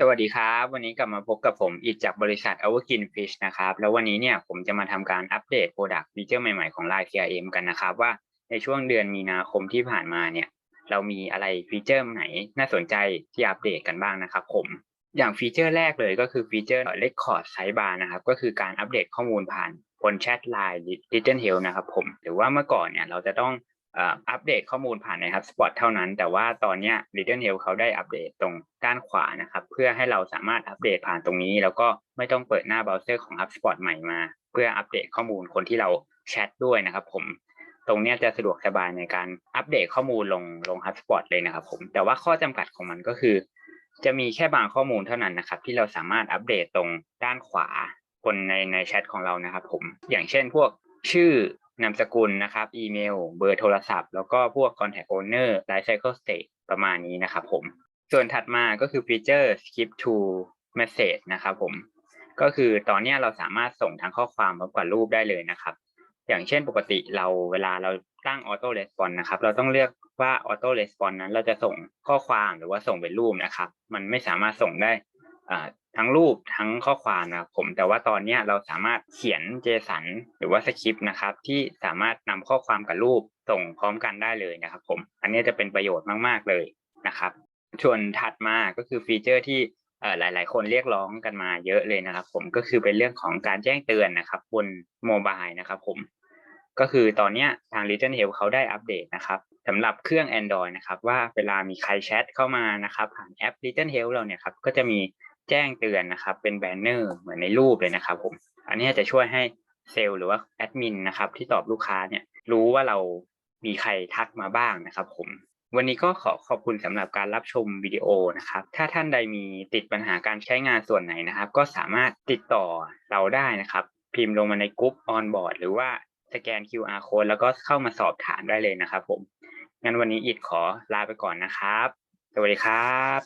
สวัสดีครับ วันนี้กลับมาพบกับผมอิดจากบริษัท Overkin Fish นะครับ แล้ววันนี้เนี่ยผมจะมาทำการอัปเดต Product Feature ใหม่ๆของ Line CRM กันนะครับ ว่าในช่วงเดือนมีนาคมที่ผ่านมาเนี่ย เรามีอะไรฟีเจอร์ไหนน่าสนใจที่อัปเดตกันบ้างนะครับผมอย่างฟีเจอร์แรกเลยก็คือฟีเจอร์ Record Sidebar นะครับ ก็คือการอัปเดตข้อมูลผ่านบนแชท Line Little Help นะครับผมหรือว่าเมื่อก่อนเนี่ยเราจะต้อง อัปเดตข้อมูลผ่านใน HubSpot เท่านั้น แต่ว่าตอนนี้ Little Help เขาได้อัปเดตตรงด้านขวานะครับ เพื่อให้เราสามารถอัปเดตผ่านตรงนี้ แล้วก็ไม่ต้องเปิดหน้าเบราว์เซอร์ของ HubSpot ใหม่มา เพื่ออัปเดตข้อมูลคนที่เราแชทด้วยนะครับผมตรงนี้จะสะดวกสบายในการอัปเดตข้อมูลลงลง HubSpot เลยนะครับผมแต่ว่าข้อจำกัดของมันก็คือ จะมีแค่บางข้อมูลเท่านั้นนะครับ ที่เราสามารถอัปเดตตรงด้านขวาบนในในแชทของเรานะครับผมอย่างเช่นพวกชื่อ นามสกุลนะครับ อีเมล เบอร์โทรศัพท์ แล้วก็พวก contact owner life cycle state ประมาณนี้นะครับผม ส่วนถัดมาก็คือฟีเจอร์ skip to message นะครับผม ก็คือตอนนี้เราสามารถส่งทั้งข้อความพร้อมกับรูปได้เลยนะครับ อย่างเช่นปกติเราเวลาเราตั้ง auto response นะครับ เราต้องเลือกว่า auto response นั้นเราจะส่งข้อความหรือว่าส่งเป็นรูปนะครับ มันไม่สามารถส่งได้ ทั้งรูปทั้งข้อความนะครับผมแต่ว่าตอนนี้เราสามารถเขียน JSON หรือว่าสคริปต์นะครับ ที่สามารถนำข้อความกับรูปส่งพร้อมกันได้เลยนะครับ ผม อันนี้จะเป็นประโยชน์มากๆเลยนะครับส่วนถัดมาก็คือฟีเจอร์ที่หลาย ๆ คนเรียกร้องกันมาเยอะเลยนะครับ ผมก็คือเป็นเรื่องของการแจ้งเตือนนะครับ บนโมบายนะครับผมก็คือตอนนี้ทาง Little Help เขาได้อัปเดตนะครับสำหรับเครื่อง Android นะครับ ว่าเวลามีใครแชทเข้ามานะครับ ผ่านแอป Little Help เราเนี่ยครับก็จะมี แจ้งเตือนนะครับ เป็นแบนเนอร์เหมือนในรูปเลยนะครับผม อันนี้จะช่วยให้เซลล์หรือว่าแอดมินนะครับที่ตอบลูกค้าเนี่ยรู้ว่าเรามีใครทักมาบ้างนะครับผมวันนี้ก็ขอขอบคุณสำหรับการรับชมวิดีโอนะครับ ถ้าท่านใดมีติดปัญหาการใช้งานส่วนไหนนะครับ ก็สามารถติดต่อเราได้นะครับ พิมพ์ลงมาในกลุ่มออนบอร์ดหรือว่าสแกน QR code แล้วก็เข้ามาสอบถามได้เลยนะครับผม งั้นวันนี้อิดขอลาไปก่อนนะครับ สวัสดีครับ